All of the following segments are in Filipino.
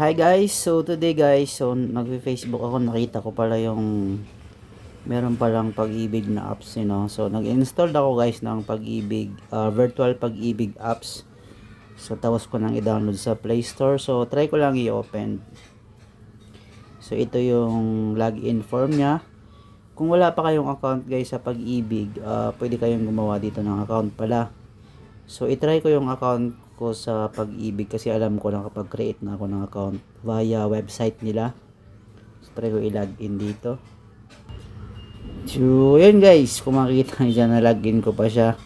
Hi guys, so today guys, so nag-Facebook ako, nakita ko pala yung meron palang pag-ibig na apps, you know. So nag-install ako guys ng pag-ibig, uh, virtual pag-ibig apps. So tapos ko nang i-download sa Play Store. So try ko lang i-open. So ito yung login form niya. Kung wala pa kayong account guys sa pag-ibig, uh, pwede kayong gumawa dito ng account pala. So i-try ko yung account ko sa pag-ibig kasi alam ko na kapag create na ako ng account via website nila. So try ko i-login dito. So yun guys, kung makikita nyo dyan na login ko pa siya.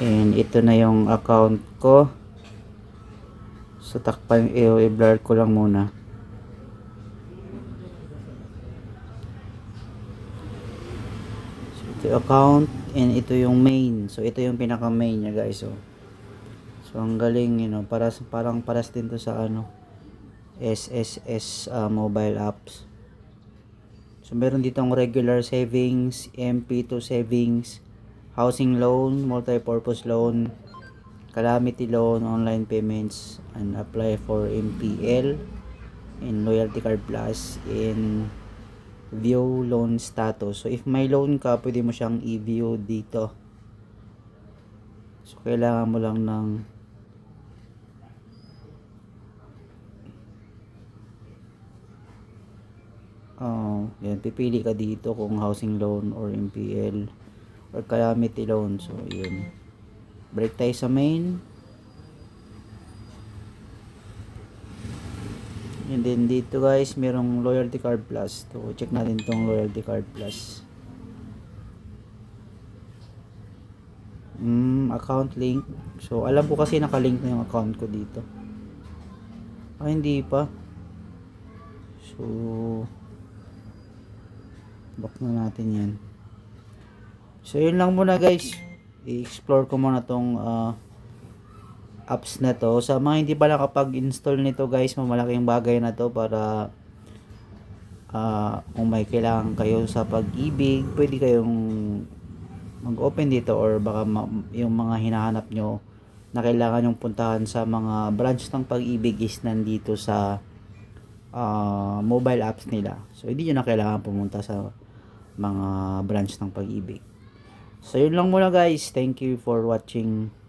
And ito na yung account ko. So takpan, i-blur ko lang muna. So ito account and ito yung main. So ito yung pinaka main niya guys. So, so ang galing you know, para, parang paras din to sa ano SSS uh, mobile apps. So meron ditong regular savings, MP2 savings, housing loan, multi-purpose loan, calamity loan, online payments, and apply for MPL, and loyalty card plus, in view loan status. So if may loan ka, pwede mo siyang i-view dito. So kailangan mo lang ng Oh, yan pipili ka dito kung housing loan or MPL or calamity loan. So, yun. Break tayo sa main. And then dito guys, merong loyalty card plus. So, check natin tong loyalty card plus. Mm, account link. So, alam ko kasi nakalink na yung account ko dito. Ah, hindi pa. So, back na natin yan. So, yun lang muna guys. I-explore ko muna tong uh, apps na to. Sa mga hindi pa nakapag-install nito guys, mamalaking bagay na to para uh, kung may kailangan kayo sa pag-ibig, pwede kayong mag-open dito or baka ma- yung mga hinahanap nyo na kailangan yung puntahan sa mga branch ng pag-ibig is nandito sa uh, mobile apps nila. So, hindi nyo na kailangan pumunta sa mga branch ng pag-ibig. So, yun lang muna guys. Thank you for watching.